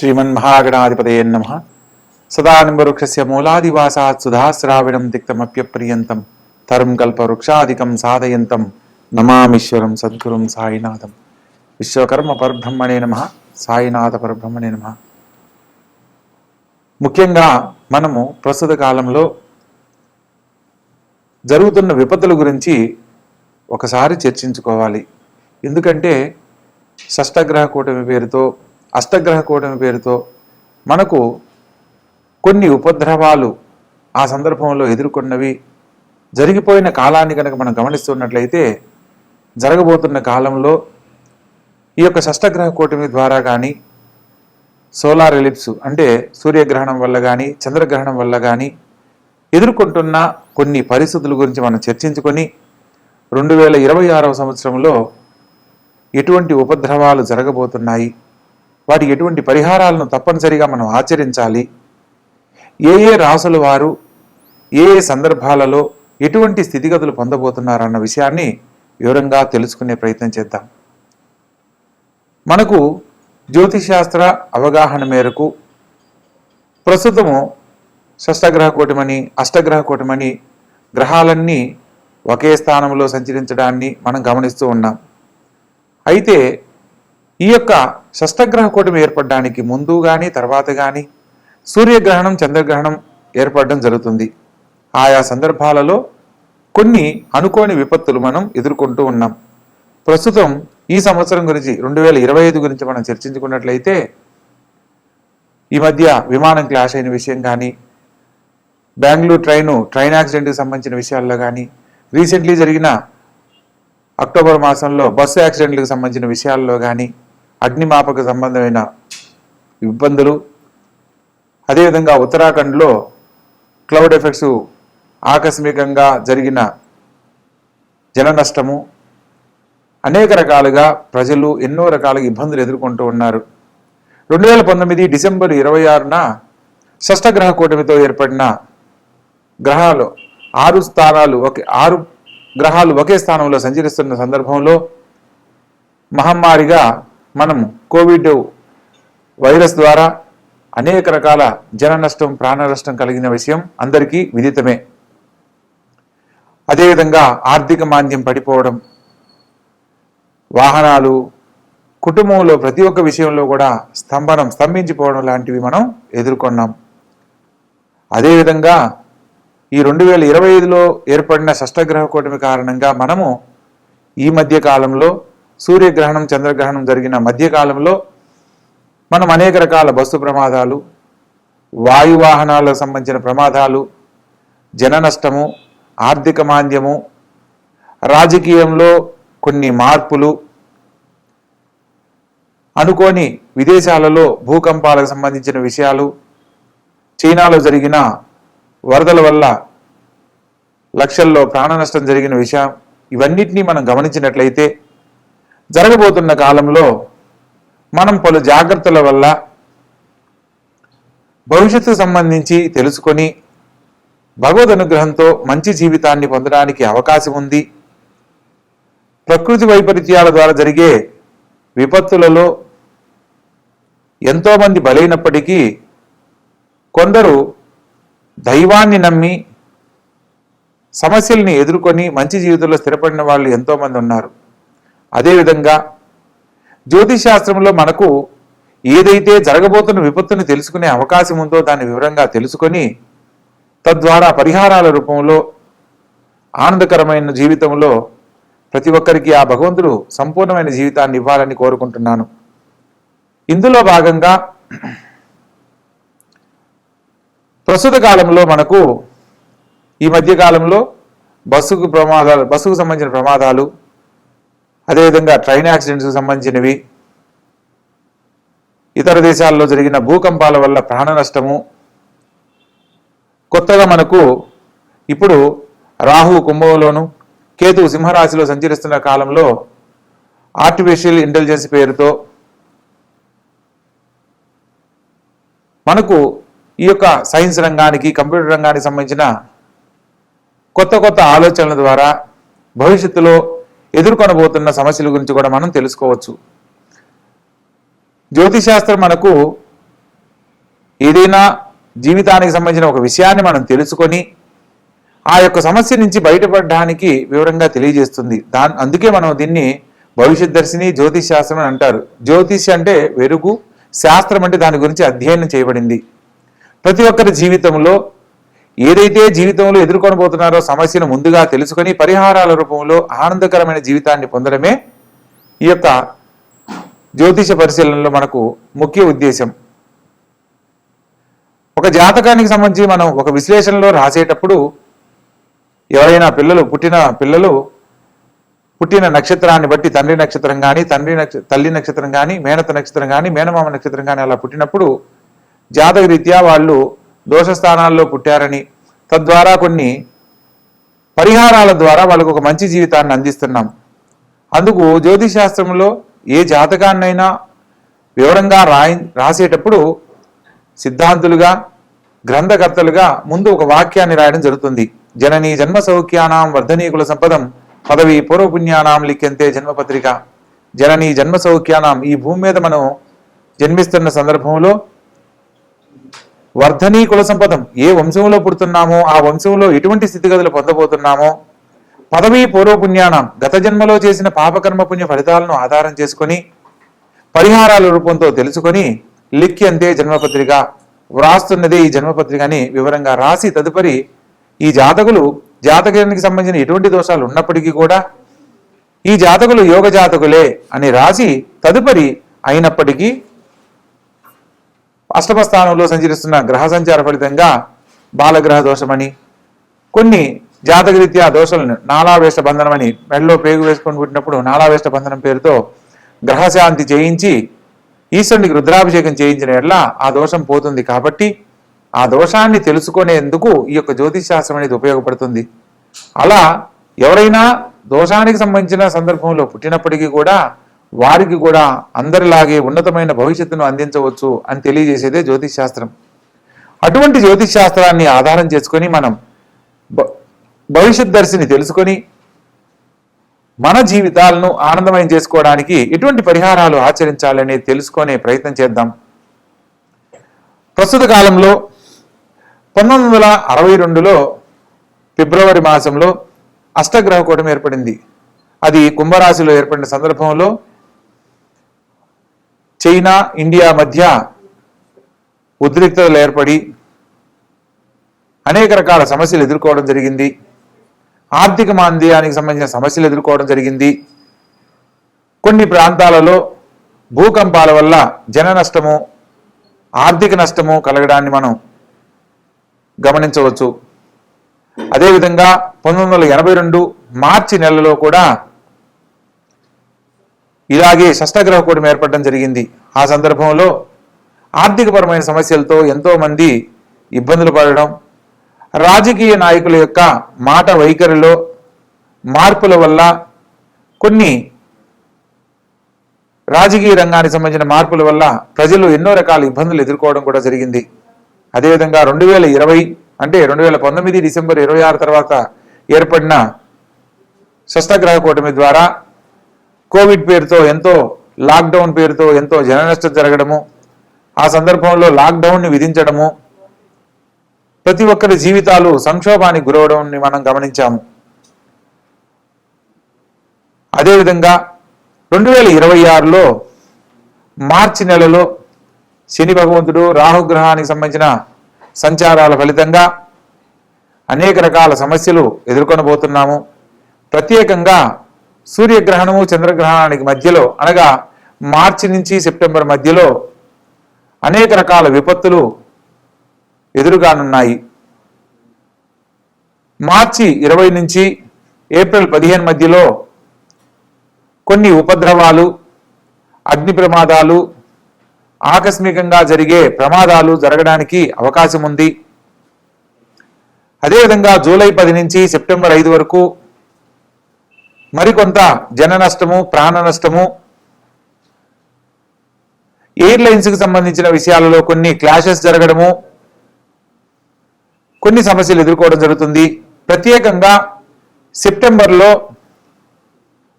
శ్రీమన్మహాగణాధిపతయే నమ సదానింబవృక్షస్య మూలాదివాసాత్ సుధాశ్రావిణం తిక్తమప్యప్రియంతం తరం కల్పవృక్షాదికం సాధయంతం నమామిశ్వరం సద్గురుం సాయినాథం విశ్వకర్మ పరబ్రహ్మణే నమ సాయినాథ పరబ్రహ్మణే నమ ముఖ్యంగా మనము ప్రస్తుత కాలంలో జరుగుతున్న విపత్తుల గురించి ఒకసారి చర్చించుకోవాలి. ఎందుకంటే షష్టగ్రహ కూటమి పేరుతో అష్టగ్రహ కూటమి పేరుతో మనకు కొన్ని ఉపద్రవాలు ఆ సందర్భంలో ఎదుర్కొన్నవి జరిగిపోయిన కాలాన్ని కనుక మనం గమనిస్తున్నట్లయితే జరగబోతున్న కాలంలో ఈ యొక్క షష్టగ్రహ కూటమి ద్వారా కానీ సోలార్ ఎలిప్స్ అంటే సూర్యగ్రహణం వల్ల కానీ చంద్రగ్రహణం వల్ల కానీ ఎదుర్కొంటున్న కొన్ని పరిస్థితుల గురించి మనం చర్చించుకొని రెండు వేల ఇరవై ఆరవ సంవత్సరంలో ఎటువంటి ఉపద్రవాలు జరగబోతున్నాయి? వాటికి ఎటువంటి పరిహారాలను తప్పనిసరిగా మనం ఆచరించాలి. ఏ ఏ రాసుల వారు ఏ ఏ సందర్భాలలో ఎటువంటి స్థితిగతులు పొందబోతున్నారన్న విషయాన్ని వివరంగా తెలుసుకునే ప్రయత్నం చేద్దాం. మనకు జ్యోతిశాస్త్ర అవగాహన మేరకు ప్రస్తుతము షష్టగ్రహ కూటమని అష్టగ్రహ కూటమని గ్రహాలన్నీ ఒకే స్థానంలో సంచరించడాన్ని మనం గమనిస్తూ ఉన్నాం. అయితే ఈ యొక్క షష్టగ్రహ కూటమి ఏర్పడడానికి ముందు కానీ తర్వాత కానీ సూర్యగ్రహణం చంద్రగ్రహణం ఏర్పడడం జరుగుతుంది. ఆయా సందర్భాలలో కొన్ని అనుకోని విపత్తులు మనం ఎదుర్కొంటూ ఉన్నాం. ప్రస్తుతం ఈ సంవత్సరం గురించి రెండు వేల ఇరవై ఐదు గురించి మనం చర్చించుకున్నట్లయితే ఈ మధ్య విమానం క్లాష్ అయిన విషయం కానీ బెంగళూరు ట్రైను ట్రైన్ యాక్సిడెంట్కి సంబంధించిన విషయాల్లో కానీ రీసెంట్లీ జరిగిన అక్టోబర్ మాసంలో బస్సు యాక్సిడెంట్లకు సంబంధించిన విషయాల్లో కానీ అగ్నిమాపక సంబంధమైన ఇబ్బందులు. అదేవిధంగా ఉత్తరాఖండ్లో క్లౌడ్ ఎఫెక్ట్స్ ఆకస్మికంగా జరిగిన జల నష్టము అనేక రకాలుగా ప్రజలు ఎన్నో రకాలుగా ఇబ్బందులు ఎదుర్కొంటూ ఉన్నారు. రెండు వేల పంతొమ్మిది డిసెంబర్ ఇరవై ఆరున షష్టగ్రహ కూటమితో ఏర్పడిన గ్రహాలు ఆరు స్థానాలు ఒకే ఆరు గ్రహాలు ఒకే స్థానంలో సంచరిస్తున్న సందర్భంలో మహమ్మారిగా మనం కోవిడ్ వైరస్ ద్వారా అనేక రకాల జన నష్టం ప్రాణ నష్టం కలిగిన విషయం అందరికీ విదితమే. అదేవిధంగా ఆర్థిక మాంద్యం పడిపోవడం వాహనాలు కుటుంబంలో ప్రతి ఒక్క విషయంలో కూడా స్తంభనం స్తంభించిపోవడం లాంటివి మనం ఎదుర్కొన్నాం. అదేవిధంగా ఈ రెండు వేల ఇరవై ఐదులో ఏర్పడిన షష్టగ్రహ కూటమి కారణంగా మనము ఈ మధ్య కాలంలో సూర్యగ్రహణం చంద్రగ్రహణం జరిగిన మధ్యకాలంలో మనం అనేక రకాల బస్సు ప్రమాదాలు వాయువాహనాలకు సంబంధించిన ప్రమాదాలు జన నష్టము ఆర్థిక మాంద్యము రాజకీయంలో కొన్ని మార్పులు అనుకోని విదేశాలలో భూకంపాలకు సంబంధించిన విషయాలు చైనాలో జరిగిన వరదల వల్ల లక్షల్లో ప్రాణ నష్టం జరిగిన విషయం ఇవన్నిటినీ మనం గమనించినట్లయితే జరగబోతున్న కాలంలో మనం పలు జాగ్రత్తల వల్ల భవిష్యత్తు సంబంధించి తెలుసుకొని భగవద్ అనుగ్రహంతో మంచి జీవితాన్ని పొందడానికి అవకాశం ఉంది. ప్రకృతి వైపరీత్యాల ద్వారా జరిగే విపత్తులలో ఎంతోమంది బలైనప్పటికీ కొందరు దైవాన్ని నమ్మి సమస్యల్ని ఎదుర్కొని మంచి జీవితంలో స్థిరపడిన వాళ్ళు ఎంతోమంది ఉన్నారు. అదేవిధంగా జ్యోతిష్ శాస్త్రంలో మనకు ఏదైతే జరగబోతున్న విపత్తుని తెలుసుకునే అవకాశం ఉందో దాన్ని వివరంగా తెలుసుకొని తద్వారా పరిహారాల రూపంలో ఆనందకరమైన జీవితంలో ప్రతి ఒక్కరికి ఆ భగవంతుడు సంపూర్ణమైన జీవితాన్ని ఇవ్వాలని కోరుకుంటున్నాను. ఇందులో భాగంగా ప్రస్తుత కాలంలో మనకు ఈ మధ్య కాలంలో బస్సుకు ప్రమాదాలు బస్సుకు సంబంధించిన ప్రమాదాలు అదేవిధంగా ట్రైన్ యాక్సిడెంట్స్కి సంబంధించినవి ఇతర దేశాల్లో జరిగిన భూకంపాల వల్ల ప్రాణ నష్టము. కొత్తగా మనకు ఇప్పుడు రాహు కుంభంలోను కేతు సింహరాశిలో సంచరిస్తున్న కాలంలో ఆర్టిఫిషియల్ ఇంటెలిజెన్స్ పేరుతో మనకు ఈ యొక్క సైన్స్ రంగానికి కంప్యూటర్ రంగానికి సంబంధించిన కొత్త కొత్త ఆలోచనల ద్వారా భవిష్యత్తులో ఎదుర్కొనబోతున్న సమస్యల గురించి కూడా మనం తెలుసుకోవచ్చు. జ్యోతిశాస్త్రం మనకు ఏదైనా జీవితానికి సంబంధించిన ఒక విషయాన్ని మనం తెలుసుకొని ఆ యొక్క సమస్య నుంచి బయటపడడానికి వివరంగా తెలియజేస్తుంది. దాని అందుకే మనం దీన్ని భవిష్యత్ దర్శిని జ్యోతిష్ శాస్త్రం అని అంటారు. జ్యోతిష్ అంటే వెలుగు శాస్త్రం అంటే దాని గురించి అధ్యయనం చేయబడింది. ప్రతి ఒక్కరి జీవితంలో ఏదైతే జీవితంలో ఎదుర్కొనబోతున్నారో సమస్యను ముందుగా తెలుసుకొని పరిహారాల రూపంలో ఆనందకరమైన జీవితాన్ని పొందడమే ఈ యొక్క జ్యోతిష పరిశీలనలో మనకు ముఖ్య ఉద్దేశం. ఒక జాతకానికి సంబంధించి మనం ఒక విశ్లేషణలో రాసేటప్పుడు ఎవరైనా పిల్లలు పుట్టిన పిల్లలు పుట్టిన నక్షత్రాన్ని బట్టి తండ్రి నక్షత్రం కానీ తండ్రి నక్ష తల్లి నక్షత్రం కానీ మేనత నక్షత్రం కానీ మేనమామ నక్షత్రం కానీ అలా పుట్టినప్పుడు జాతక రీత్యా వాళ్ళు దోషస్థానాల్లో పుట్టారని తద్వారా కొన్ని పరిహారాల ద్వారా వాళ్ళకు ఒక మంచి జీవితాన్ని అందిస్తున్నాం. అందుకు జ్యోతిష్ శాస్త్రంలో ఏ జాతకాన్నైనా వివరంగా రాయి రాసేటప్పుడు సిద్ధాంతులుగా గ్రంథకర్తలుగా ముందు ఒక వాక్యాన్ని రాయడం జరుగుతుంది. జనని జన్మ సౌఖ్యానాం వర్ధనీకుల సంపదం పదవి పూర్వపుణ్యానాం లిఖ్యంతే జన్మపత్రిక. జనని జన్మ సౌఖ్యానాం ఈ భూమి మీద మనం జన్మిస్తున్న సందర్భంలో వర్ధనీ కుల సంపదం. ఏ వంశంలో పుడుతున్నామో ఆ వంశంలో ఎటువంటి స్థితిగతులు పొందబోతున్నామో పదవీ పూర్వపుణ్యానం గత జన్మలో చేసిన పాపకర్మ పుణ్య ఫలితాలను ఆధారం చేసుకొని పరిహారాల రూపంతో తెలుసుకొని లిఖ్యంతే జన్మపత్రిక వ్రాస్తున్నదే ఈ జన్మపత్రిక అని వివరంగా రాసి తదుపరి ఈ జాతకులు జాతకానికి సంబంధించిన ఎటువంటి దోషాలు ఉన్నప్పటికీ కూడా ఈ జాతకులు యోగ జాతకులే అని రాసి తదుపరి అయినప్పటికీ అష్టమ స్థానంలో సంచరిస్తున్న గ్రహ సంచార ఫలితంగా బాలగ్రహ దోషమని కొన్ని జాతకరీత్యా దోషాలను నాలావేష్ట బంధనమని మెడలో పేగు వేసుకొని పుట్టినప్పుడు నాలావేష బంధనం పేరుతో గ్రహశాంతి చేయించి ఈశ్వరునికి రుద్రాభిషేకం చేయించిన ఎట్లా ఆ దోషం పోతుంది కాబట్టి ఆ దోషాన్ని తెలుసుకునేందుకు ఈ యొక్క జ్యోతిష్ శాస్త్రం అనేది ఉపయోగపడుతుంది. అలా ఎవరైనా దోషానికి సంబంధించిన సందర్భంలో పుట్టినప్పటికీ కూడా వారికి కూడా అందరిలాగే ఉన్నతమైన భవిష్యత్తును అందించవచ్చు అని తెలియజేసేదే జ్యోతిష్ శాస్త్రం. అటువంటి జ్యోతిష్ శాస్త్రాన్ని ఆధారం చేసుకొని మనం భవిష్యత్ దర్శిని తెలుసుకొని మన జీవితాలను ఆనందమయం చేసుకోవడానికి ఎటువంటి పరిహారాలు ఆచరించాలని తెలుసుకునే ప్రయత్నం చేద్దాం. ప్రస్తుత కాలంలో పంతొమ్మిది వందల అరవై రెండులో ఫిబ్రవరి మాసంలో అష్టగ్రహ కూటమి ఏర్పడింది. అది కుంభరాశిలో ఏర్పడిన సందర్భంలో చైనా ఇండియా మధ్య ఉద్రిక్తతలు ఏర్పడి అనేక రకాల సమస్యలు ఎదుర్కోవడం జరిగింది. ఆర్థిక మాంద్యానికి సంబంధించిన సమస్యలు ఎదుర్కోవడం జరిగింది. కొన్ని ప్రాంతాలలో భూకంపాల వల్ల జన నష్టము ఆర్థిక నష్టము కలగడాన్ని మనం గమనించవచ్చు. అదేవిధంగా పంతొమ్మిది వందల ఎనభై రెండు మార్చి నెలలో కూడా ఇలాగే షష్టగ్రహ కూటమి ఏర్పడడం జరిగింది. ఆ సందర్భంలో ఆర్థికపరమైన సమస్యలతో ఎంతోమంది ఇబ్బందులు పడడం రాజకీయ నాయకుల యొక్క మాట వైఖరిలో మార్పుల వల్ల కొన్ని రాజకీయ రంగానికి సంబంధించిన మార్పుల వల్ల ప్రజలు ఎన్నో రకాల ఇబ్బందులు ఎదుర్కోవడం కూడా జరిగింది. అదేవిధంగా రెండు వేల ఇరవై అంటే రెండు వేల పంతొమ్మిది డిసెంబర్ ఇరవై ఆరు తర్వాత ఏర్పడిన షష్టగ్రహ కూటమి ద్వారా కోవిడ్ పేరుతో ఎంతో లాక్డౌన్ పేరుతో ఎంతో జన నష్టం జరగడము ఆ సందర్భంలో లాక్డౌన్ని విధించడము ప్రతి ఒక్కరి జీవితాలు సంక్షోభానికి గురవడం మనం గమనించాము. అదేవిధంగా రెండు వేల ఇరవై ఆరులో మార్చి నెలలో శని భగవంతుడు రాహుగ్రహానికి సంబంధించిన సంచారాల ఫలితంగా అనేక రకాల సమస్యలు ఎదుర్కొనబోతున్నాము. ప్రత్యేకంగా సూర్యగ్రహణము చంద్రగ్రహణానికి మధ్యలో అనగా మార్చి నుంచి సెప్టెంబర్ మధ్యలో అనేక రకాల విపత్తులు ఎదురుగానున్నాయి. మార్చి ఇరవై నుంచి ఏప్రిల్ పదిహేను మధ్యలో కొన్ని ఉపద్రవాలు అగ్ని ప్రమాదాలు ఆకస్మికంగా జరిగే ప్రమాదాలు జరగడానికి అవకాశం ఉంది అదేవిధంగా జూలై పది నుంచి సెప్టెంబర్ ఐదు వరకు మరికొంత జన నష్టము ప్రాణ నష్టము. ఎయిర్లైన్స్కి సంబంధించిన విషయాలలో కొన్ని క్లాషెస్ జరగడము కొన్ని సమస్యలు ఎదుర్కోవడం జరుగుతుంది. ప్రత్యేకంగా సెప్టెంబర్లో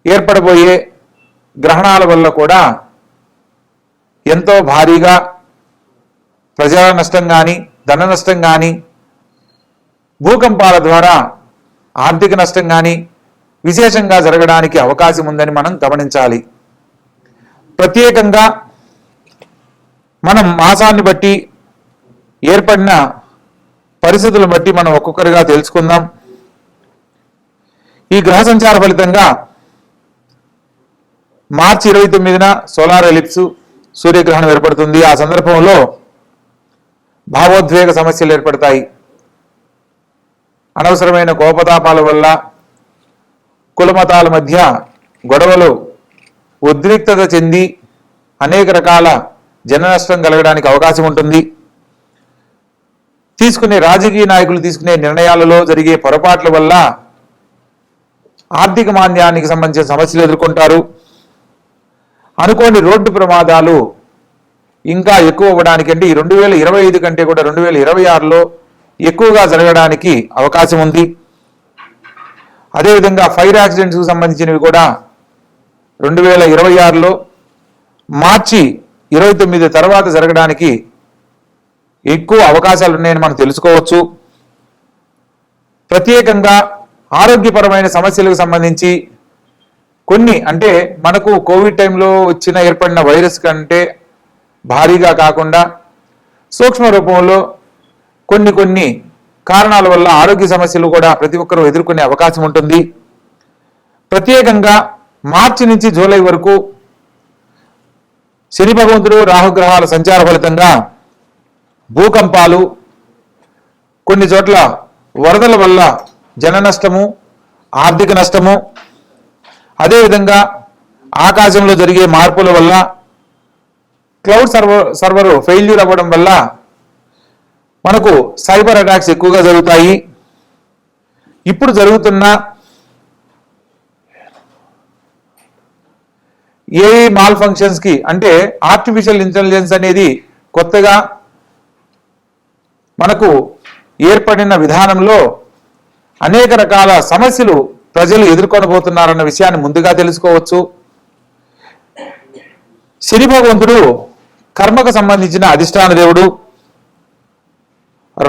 ఏర్పడబోయే గ్రహణాల వల్ల కూడా ఎంతో భారీగా ప్రజల నష్టం కానీ ధన నష్టం కానీ భూకంపాల ద్వారా ఆర్థిక నష్టం కానీ విశేషంగా జరగడానికి అవకాశం ఉందని మనం గమనించాలి. ప్రత్యేకంగా మనం మాసాన్ని బట్టి ఏర్పడిన పరిస్థితులను బట్టి మనం ఒక్కొక్కరిగా తెలుసుకుందాం. ఈ గ్రహ సంచార ఫలితంగా మార్చి ఇరవై తొమ్మిదిన సోలార్ ఎలిప్స్ సూర్యగ్రహణం ఏర్పడుతుంది. ఆ సందర్భంలో భావోద్వేగ సమస్యలు ఏర్పడతాయి. అనవసరమైన కోపతాపాల వల్ల కులమతాల మధ్య గొడవలు ఉద్రిక్తత చెంది అనేక రకాల జన నష్టం కలగడానికి అవకాశం ఉంటుంది. తీసుకునే రాజకీయ నాయకులు తీసుకునే నిర్ణయాలలో జరిగే పొరపాట్ల వల్ల ఆర్థిక మాన్యానికి సంబంధించిన సమస్యలు ఎదుర్కొంటారు. అనుకోని రోడ్డు ప్రమాదాలు ఇంకా ఎక్కువ అవ్వడానికి అంటే ఈ రెండు వేల ఇరవై ఐదు కంటే కూడా రెండు వేల ఇరవై ఆరులో ఎక్కువగా జరగడానికి అవకాశం ఉంది. అదేవిధంగా ఫైర్ యాక్సిడెంట్స్కు సంబంధించినవి కూడా రెండు వేల ఇరవై ఆరులో మార్చి ఇరవై తొమ్మిది తర్వాత జరగడానికి ఎక్కువ అవకాశాలు ఉన్నాయని మనం తెలుసుకోవచ్చు. ప్రత్యేకంగా ఆరోగ్యపరమైన సమస్యలకు సంబంధించి కొన్ని అంటే మనకు కోవిడ్ టైంలో వచ్చిన ఏర్పడిన వైరస్ కంటే భారీగా కాకుండా సూక్ష్మ రూపంలో కొన్ని కొన్ని కారణాల వల్ల ఆరోగ్య సమస్యలు కూడా ప్రతి ఒక్కరూ ఎదుర్కొనే అవకాశం ఉంటుంది. ప్రత్యేకంగా మార్చి నుంచి జూలై వరకు శని భగవంతుడు రాహుగ్రహాల సంచార ఫలితంగా భూకంపాలు కొన్ని చోట్ల వరదల వల్ల జన నష్టము ఆర్థిక నష్టము అదేవిధంగా ఆకాశంలో జరిగే మార్పుల వల్ల క్లౌడ్ సర్వర్ సర్వరు ఫెయిల్యూర్ అవ్వడం వల్ల మనకు సైబర్ అటాక్స్ ఎక్కువగా జరుగుతాయి. ఇప్పుడు జరుగుతున్న ఏఐ మాల్ ఫంక్షన్స్కి అంటే ఆర్టిఫిషియల్ ఇంటెలిజెన్స్ అనేది కొత్తగా మనకు ఏర్పడిన విధానంలో అనేక రకాల సమస్యలు ప్రజలు ఎదుర్కొనబోతున్నారన్న విషయాన్ని ముందుగా తెలుసుకోవచ్చు. శని భగవంతుడు కర్మకు సంబంధించిన అధిష్టాన దేవుడు.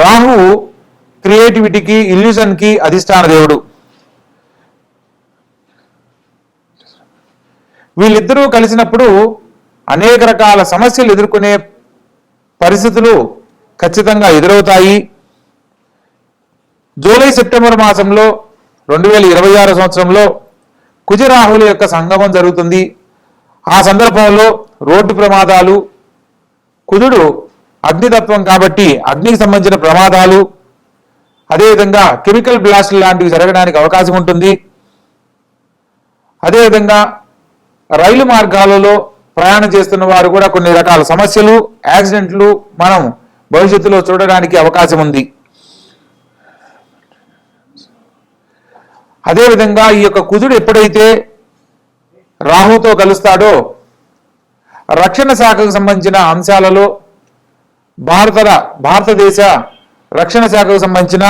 రాహు క్రియేటివిటీకి ఇల్యూజన్కి అధిష్టాన దేవుడు. వీళ్ళిద్దరూ కలిసినప్పుడు అనేక రకాల సమస్యలు ఎదుర్కొనే పరిస్థితులు ఖచ్చితంగా ఎదురవుతాయి. జూలై సెప్టెంబర్ మాసంలో రెండు వేల ఇరవై ఆరు సంవత్సరంలో కుజరాహుల యొక్క సంగమం జరుగుతుంది. ఆ సందర్భంలో రోడ్డు ప్రమాదాలు కుజుడు అగ్నితత్వం కాబట్టి అగ్నికి సంబంధించిన ప్రమాదాలు అదేవిధంగా కెమికల్ బ్లాస్ట్ లాంటివి జరగడానికి అవకాశం ఉంటుంది. అదేవిధంగా రైలు మార్గాలలో ప్రయాణం చేస్తున్న వారు కూడా కొన్ని రకాల సమస్యలు యాక్సిడెంట్లు మనం భవిష్యత్తులో చూడడానికి అవకాశం ఉంది. అదేవిధంగా ఈ యొక్క కుజుడు ఎప్పుడైతే రాహుతో కలుస్తాడో రక్షణ శాఖకు సంబంధించిన అంశాలలో భారత భారతదేశ రక్షణ శాఖకు సంబంధించిన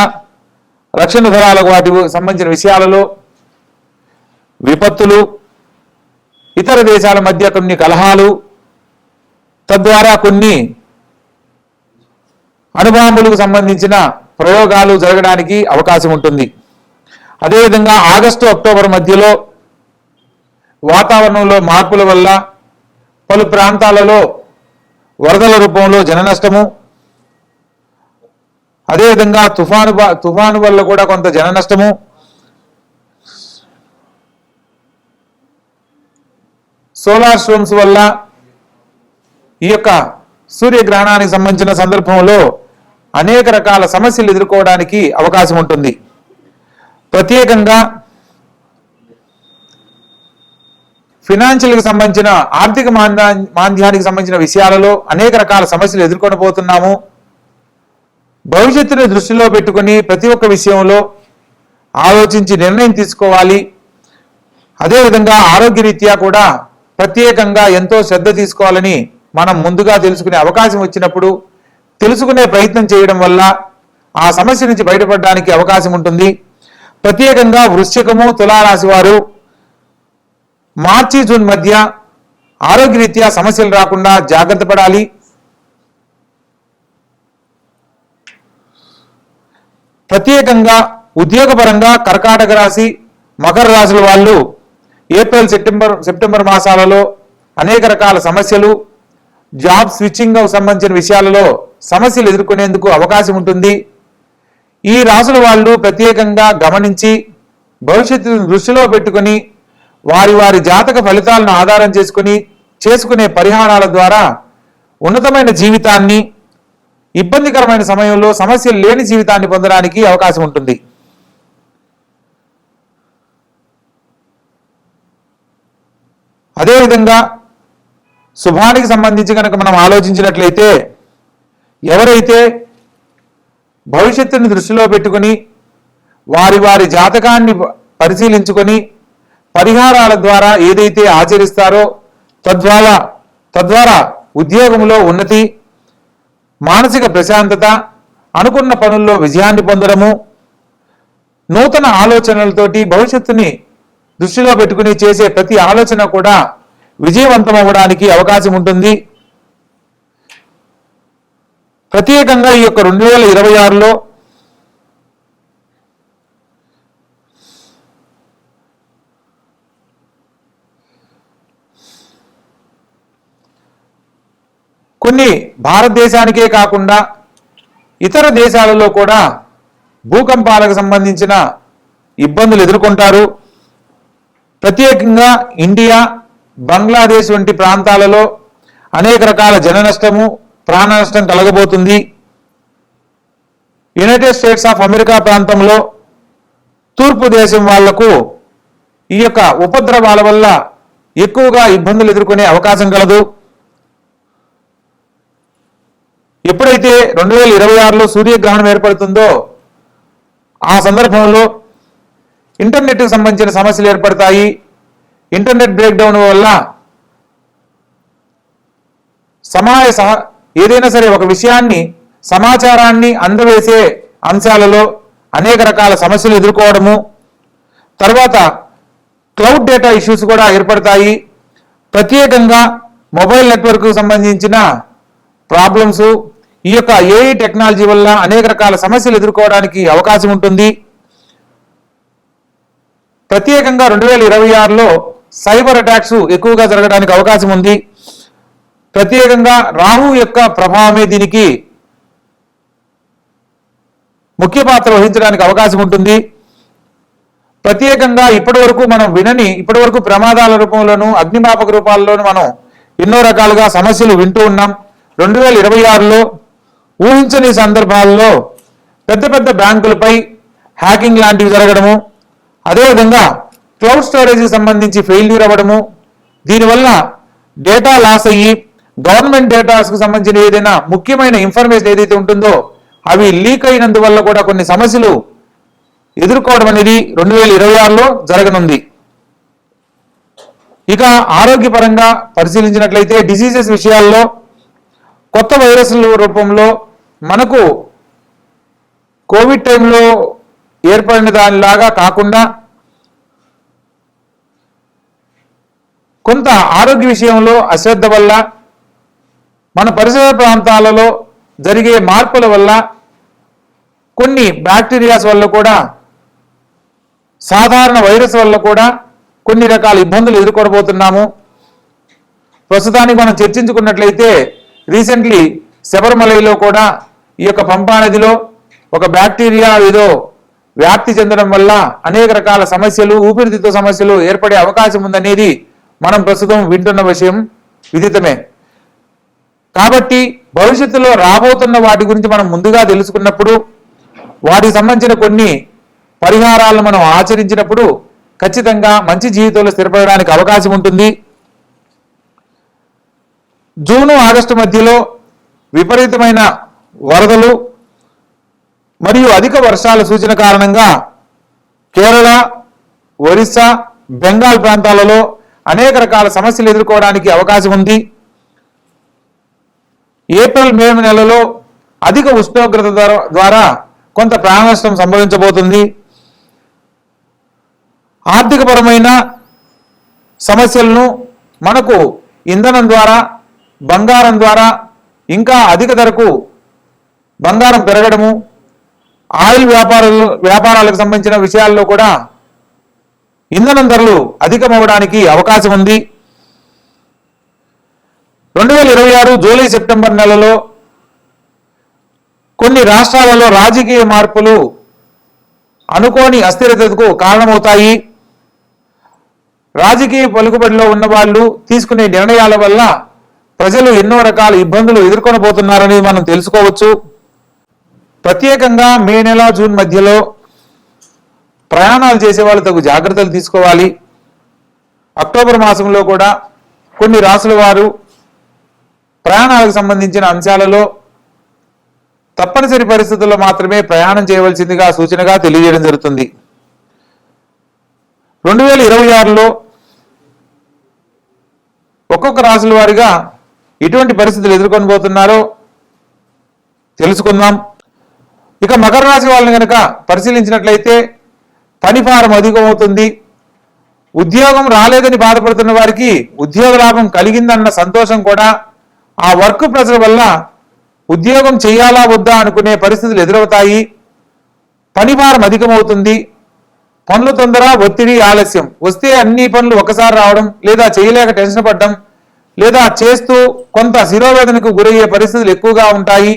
రక్షణ దళాలకు వాటి సంబంధించిన విషయాలలో విపత్తులు ఇతర దేశాల మధ్య కొన్ని కలహాలు తద్వారా కొన్ని అణుబాంబులకు సంబంధించిన ప్రయోగాలు జరగడానికి అవకాశం ఉంటుంది. అదేవిధంగా ఆగస్టు అక్టోబర్ మధ్యలో వాతావరణంలో మార్పుల వల్ల పలు ప్రాంతాలలో వరదల రూపంలో జన నష్టము అదేవిధంగా తుఫాను తుఫాను వల్ల కూడా కొంత జన నష్టము సోలార్ స్టోమ్స్ వల్ల ఈ యొక్క సూర్యగ్రహణానికి సంబంధించిన సందర్భంలో అనేక రకాల సమస్యలు ఎదుర్కోవడానికి అవకాశం ఉంటుంది. ప్రత్యేకంగా ఫినాన్షియల్కి సంబంధించిన ఆర్థిక మాంద్యా మాంద్యానికి సంబంధించిన విషయాలలో అనేక రకాల సమస్యలు ఎదుర్కొనబోతున్నాము భవిష్యత్తుని దృష్టిలో పెట్టుకుని ప్రతి ఒక్క విషయంలో ఆలోచించి నిర్ణయం తీసుకోవాలి. అదేవిధంగా ఆరోగ్యరీత్యా కూడా ప్రత్యేకంగా ఎంతో శ్రద్ధ తీసుకోవాలని మనం ముందుగా తెలుసుకునే అవకాశం వచ్చినప్పుడు తెలుసుకునే ప్రయత్నం చేయడం వల్ల ఆ సమస్య నుంచి బయటపడడానికి అవకాశం ఉంటుంది. ప్రత్యేకంగా వృశ్చికము తులారాశి వారు మార్చి జూన్ మధ్య ఆరోగ్యరీత్యా సమస్యలు రాకుండా జాగ్రత్త పడాలి. ప్రత్యేకంగా ఉద్యోగపరంగా కర్కాటక రాశి మకర రాశుల వాళ్ళు ఏప్రిల్ సెప్టెంబర్ సెప్టెంబర్ మాసాలలో అనేక రకాల సమస్యలు జాబ్ స్విచ్చింగ్ సంబంధించిన విషయాలలో సమస్యలు ఎదుర్కొనేందుకు అవకాశం ఉంటుంది. ఈ రాసుల వాళ్ళు ప్రత్యేకంగా గమనించి భవిష్యత్తును దృష్టిలో పెట్టుకొని వారి వారి జాతక ఫలితాలను ఆధారం చేసుకుని చేసుకునే పరిహారాల ద్వారా ఉన్నతమైన జీవితాన్ని ఇబ్బందికరమైన సమయంలో సమస్యలు లేని జీవితాన్ని పొందడానికి అవకాశం ఉంటుంది. అదేవిధంగా శుభానికి సంబంధించి కనుక మనం ఆలోచించినట్లయితే ఎవరైతే భవిష్యత్తుని దృష్టిలో పెట్టుకొని వారి వారి జాతకాన్ని పరిశీలించుకొని పరిహారాల ద్వారా ఏదైతే ఆచరిస్తారో తద్వారా తద్వారా ఉద్యోగంలో ఉన్నతి మానసిక ప్రశాంతత అనుకున్న పనుల్లో విజయాన్ని పొందడము నూతన ఆలోచనలతోటి భవిష్యత్తుని దృష్టిలో పెట్టుకుని చేసే ప్రతి ఆలోచన కూడా విజయవంతం అవ్వడానికి అవకాశం ఉంటుంది. ప్రత్యేకంగా ఈ యొక్క రెండు వేల ఇరవై ఆరులో కొన్ని భారతదేశానికే కాకుండా ఇతర దేశాలలో కూడా భూకంపాలకు సంబంధించిన ఇబ్బందులు ఎదుర్కొంటారు. ప్రత్యేకంగా ఇండియా బంగ్లాదేశ్ వంటి ప్రాంతాలలో అనేక రకాల జన నష్టము ప్రాణ నష్టం కలగబోతుంది. యునైటెడ్ స్టేట్స్ ఆఫ్ అమెరికా ప్రాంతంలో తూర్పు దేశం వాళ్ళకు ఈ యొక్క ఉపద్రవాల వల్ల ఎక్కువగా ఇబ్బందులు ఎదుర్కొనే అవకాశం కలదు. ఎప్పుడైతే రెండు వేల ఇరవై ఆరులో సూర్యగ్రహణం ఏర్పడుతుందో ఆ సందర్భంలో ఇంటర్నెట్కి సంబంధించిన సమస్యలు ఏర్పడతాయి. ఇంటర్నెట్ బ్రేక్ డౌన్ వల్ల సమాయ సహ ఏదైనా సరే ఒక విషయాన్ని సమాచారాన్ని అందవేసే అంశాలలో అనేక రకాల సమస్యలు ఎదుర్కోవడము తర్వాత క్లౌడ్ డేటా ఇష్యూస్ కూడా ఏర్పడతాయి. ప్రత్యేకంగా మొబైల్ నెట్వర్క్కు సంబంధించిన ప్రాబ్లమ్స్ ఈ యొక్క ఏఐ టెక్నాలజీ వల్ల అనేక రకాల సమస్యలు ఎదుర్కోవడానికి అవకాశం ఉంటుంది. ప్రత్యేకంగా రెండు వేల ఇరవై ఆరులో సైబర్ అటాక్స్ ఎక్కువగా జరగడానికి అవకాశం ఉంది. ప్రత్యేకంగా రాహు యొక్క ప్రభావమే దీనికి ముఖ్య పాత్ర వహించడానికి అవకాశం ఉంటుంది. ప్రత్యేకంగా ఇప్పటి వరకు మనం వినని ఇప్పటి వరకు ప్రమాదాల రూపంలోనూ అగ్నిమాపక రూపాల్లోనూ మనం ఎన్నో రకాలుగా సమస్యలు వింటూ ఉన్నాం. రెండు వేల ఇరవై ఆరులో ఊహించని సందర్భాల్లో పెద్ద పెద్ద బ్యాంకులపై హ్యాకింగ్ లాంటివి జరగడము అదేవిధంగా క్లౌడ్ స్టోరేజ్కి సంబంధించి ఫెయిల్యూర్ అవ్వడము దీనివల్ల డేటా లాస్ అయ్యి గవర్నమెంట్ డేటాస్కు సంబంధించిన ఏదైనా ముఖ్యమైన ఇన్ఫర్మేషన్ ఏదైతే ఉంటుందో అవి లీక్ అయినందువల్ల కూడా కొన్ని సమస్యలు ఎదుర్కోవడం అనేది రెండు వేల ఇరవై ఆరులో జరగనుంది. ఇక ఆరోగ్యపరంగా పరిశీలించినట్లయితే డిసీజెస్ విషయాల్లో కొత్త వైరస్ల రూపంలో మనకు కోవిడ్ టైంలో ఏర్పడిన దానిలాగా కాకుండా కొంత ఆరోగ్య విషయంలో అశ్రద్ధ వల్ల మన పరిసర ప్రాంతాలలో జరిగే మార్పుల వల్ల కొన్ని బ్యాక్టీరియాస్ వల్ల కూడా సాధారణ వైరస్ వల్ల కూడా కొన్ని రకాల ఇబ్బందులు ఎదుర్కొనబోతున్నాము ప్రస్తుతానికి మనం చర్చించుకున్నట్లయితే రీసెంట్లీ శబరిమలలో కూడా ఈ యొక్క పంపా నదిలో ఒక బ్యాక్టీరియా ఏదో వ్యాప్తి చెందడం వల్ల అనేక రకాల సమస్యలు ఊపిరితిత్తు సమస్యలు ఏర్పడే అవకాశం ఉందనేది మనం ప్రస్తుతం వింటున్న విషయం విదితమే. కాబట్టి భవిష్యత్తులో రాబోతున్న వాటి గురించి మనం ముందుగా తెలుసుకున్నప్పుడు వాటికి సంబంధించిన కొన్ని పరిహారాలను మనం ఆచరించినప్పుడు ఖచ్చితంగా మంచి జీవితంలో స్థిరపడడానికి అవకాశం ఉంటుంది. జూను ఆగస్టు మధ్యలో విపరీతమైన వరదలు మరియు అధిక వర్షాల సూచన కారణంగా కేరళ ఒరిస్సా బెంగాల్ ప్రాంతాలలో అనేక రకాల సమస్యలు ఎదుర్కోవడానికి అవకాశం ఉంది. ఏప్రిల్ మే నెలలో అధిక ఉష్ణోగ్రత ద్వారా- కొంత ప్రాణనష్టం సంభవించబోతుంది. ఆర్థికపరమైన సమస్యలను మనకు ఇంధనం ద్వారా బంగారం ద్వారా ఇంకా అధిక ధరకు బంగారం పెరగడము ఆయిల్ వ్యాపారాలు వ్యాపారాలకు సంబంధించిన విషయాల్లో కూడా ఇంధనం ధరలు అధికమవడానికి అవకాశం ఉంది. రెండు వేల ఇరవై ఆరు జూలై సెప్టెంబర్ నెలలో కొన్ని రాష్ట్రాలలో రాజకీయ మార్పులు అనుకోని అస్థిరతకు కారణమవుతాయి. రాజకీయ పలుకుబడిలో ఉన్న వాళ్ళు తీసుకునే నిర్ణయాల వల్ల ప్రజలు ఎన్నో రకాల ఇబ్బందులు ఎదుర్కొనబోతున్నారని మనం తెలుసుకోవచ్చు. ప్రత్యేకంగా మే నెల జూన్ మధ్యలో ప్రయాణాలు చేసే వాళ్ళు తగు జాగ్రత్తలు తీసుకోవాలి. అక్టోబర్ మాసంలో కూడా కొన్ని రాసుల వారు ప్రయాణాలకు సంబంధించిన అంశాలలో తప్పనిసరి పరిస్థితుల్లో మాత్రమే ప్రయాణం చేయవలసిందిగా సూచనగా తెలియజేయడం జరుగుతుంది. రెండు వేల ఇరవై ఆరులో ఒక్కొక్క రాసుల వారిగా ఎటువంటి పరిస్థితులు ఎదుర్కొని పోతున్నారో తెలుసుకుందాం. ఇక మకర రాశి వాళ్ళని కనుక పరిశీలించినట్లయితే పని భారం అధికమవుతుంది. ఉద్యోగం రాలేదని బాధపడుతున్న వారికి ఉద్యోగ లాభం కలిగిందన్న సంతోషం కూడా ఆ వర్క్ ప్రెషర్ వల్ల ఉద్యోగం చేయాలా వద్దా అనుకునే పరిస్థితులు ఎదురవుతాయి. పని భారం అధికమవుతుంది. పనులు తొందర ఒత్తిడి ఆలస్యం. వస్తే అన్ని పనులు ఒకసారి రావడం లేదా చేయలేక టెన్షన్ పడడం లేదా చేస్తూ కొంత శిరోవేదనకు గురయ్యే పరిస్థితులు ఎక్కువగా ఉంటాయి.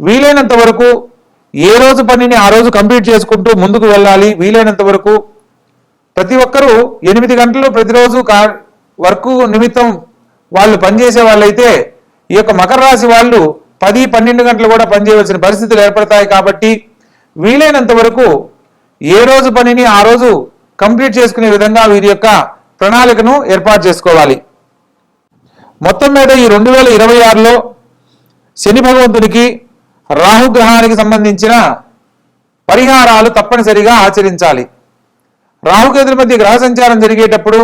వీలైనంత వరకు ఏ రోజు పనిని ఆ రోజు కంప్లీట్ చేసుకుంటూ ముందుకు వెళ్ళాలి. వీలైనంత వరకు ప్రతి ఒక్కరూ ఎనిమిది గంటలు ప్రతిరోజు కా వర్క్ నిమిత్తం వాళ్ళు పనిచేసే వాళ్ళైతే ఈ యొక్క మకర రాశి వాళ్ళు పది పన్నెండు గంటలు కూడా పనిచేయవలసిన పరిస్థితులు ఏర్పడతాయి కాబట్టి వీలైనంత వరకు ఏ రోజు పనిని ఆ రోజు కంప్లీట్ చేసుకునే విధంగా వీరి యొక్క ప్రణాళికను ఏర్పాటు చేసుకోవాలి. మొత్తం మీద ఈ రెండు వేల ఇరవై ఆరులో శని భగవంతుడికి రాహుగ్రహానికి సంబంధించిన పరిహారాలు తప్పనిసరిగా ఆచరించాలి. రాహుకేతుల మధ్య గ్రహ సంచారం జరిగేటప్పుడు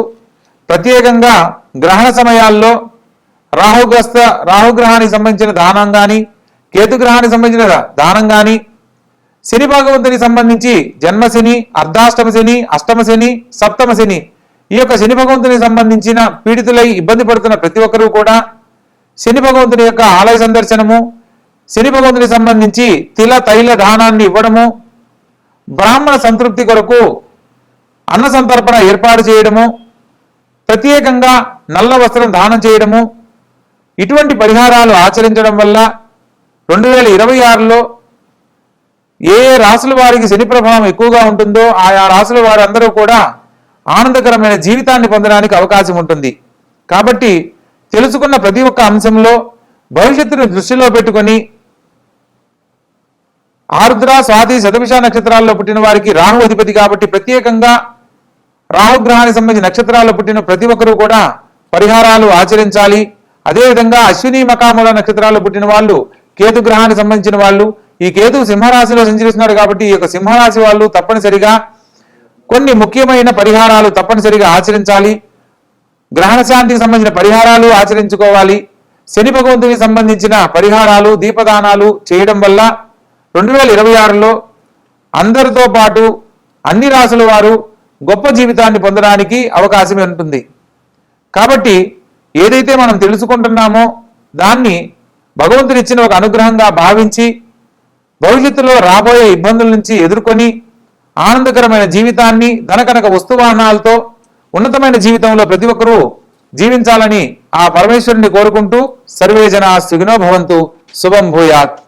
ప్రత్యేకంగా గ్రహణ సమయాల్లో రాహుగ్రస్త రాహుగ్రహానికి సంబంధించిన దానం కానీ కేతుగ్రహానికి సంబంధించిన దానం కానీ శని భగవంతునికి సంబంధించి జన్మశని అర్ధాష్టమ శని అష్టమ శని సప్తమ శని ఈ యొక్క శని భగవంతునికి సంబంధించిన పీడితులై ఇబ్బంది పడుతున్న ప్రతి ఒక్కరూ కూడా శని భగవంతుని యొక్క ఆలయ సందర్శనము శని భగవంతునికి సంబంధించి తిల తైల దానాన్ని ఇవ్వడము బ్రాహ్మణ సంతృప్తి కొరకు అన్న సంతర్పణ ఏర్పాటు చేయడము ప్రత్యేకంగా నల్ల వస్త్రం దానం చేయడము ఇటువంటి పరిహారాలు ఆచరించడం వల్ల రెండు వేల ఇరవై ఆరులో ఏ ఏ రాసుల వారికి శని ప్రభావం ఎక్కువగా ఉంటుందో ఆయా రాసుల వారందరూ కూడా ఆనందకరమైన జీవితాన్ని పొందడానికి అవకాశం ఉంటుంది. కాబట్టి తెలుసుకున్న ప్రతి ఒక్క అంశంలో భవిష్యత్తును దృష్టిలో పెట్టుకొని ఆరుద్ర స్వాతి శతభిష నక్షత్రాల్లో పుట్టిన వారికి రాహు అధిపతి కాబట్టి ప్రత్యేకంగా రాహుగ్రహానికి సంబంధించిన నక్షత్రాల్లో పుట్టిన ప్రతి ఒక్కరూ కూడా పరిహారాలు ఆచరించాలి. అదేవిధంగా అశ్విని మకాముల నక్షత్రాల్లో పుట్టిన వాళ్ళు కేతు గ్రహానికి సంబంధించిన వాళ్ళు ఈ కేతు సింహరాశిలో సంచరిస్తున్నారు కాబట్టి ఈ యొక్క సింహరాశి వాళ్ళు తప్పనిసరిగా కొన్ని ముఖ్యమైన పరిహారాలు తప్పనిసరిగా ఆచరించాలి. గ్రహణ శాంతికి సంబంధించిన పరిహారాలు ఆచరించుకోవాలి. శని భగవంతునికి సంబంధించిన పరిహారాలు దీపదానాలు చేయడం వల్ల రెండు వేల ఇరవై ఆరులో అందరితో పాటు అన్ని రాసుల వారు గొప్ప జీవితాన్ని పొందడానికి అవకాశం ఉంటుంది. కాబట్టి ఏదైతే మనం తెలుసుకుంటున్నామో దాన్ని భగవంతునిచ్చిన ఒక అనుగ్రహంగా భావించి భవిష్యత్తులో రాబోయే ఇబ్బందుల నుంచి ఎదుర్కొని ఆనందకరమైన జీవితాన్ని ధనకనక వస్తువాహనాలతో ఉన్నతమైన జీవితంలో ప్రతి ఒక్కరూ జీవించాలని ఆ పరమేశ్వరుని కోరుకుంటూ సర్వే జనా భవంతు. శుభం భూయాత్.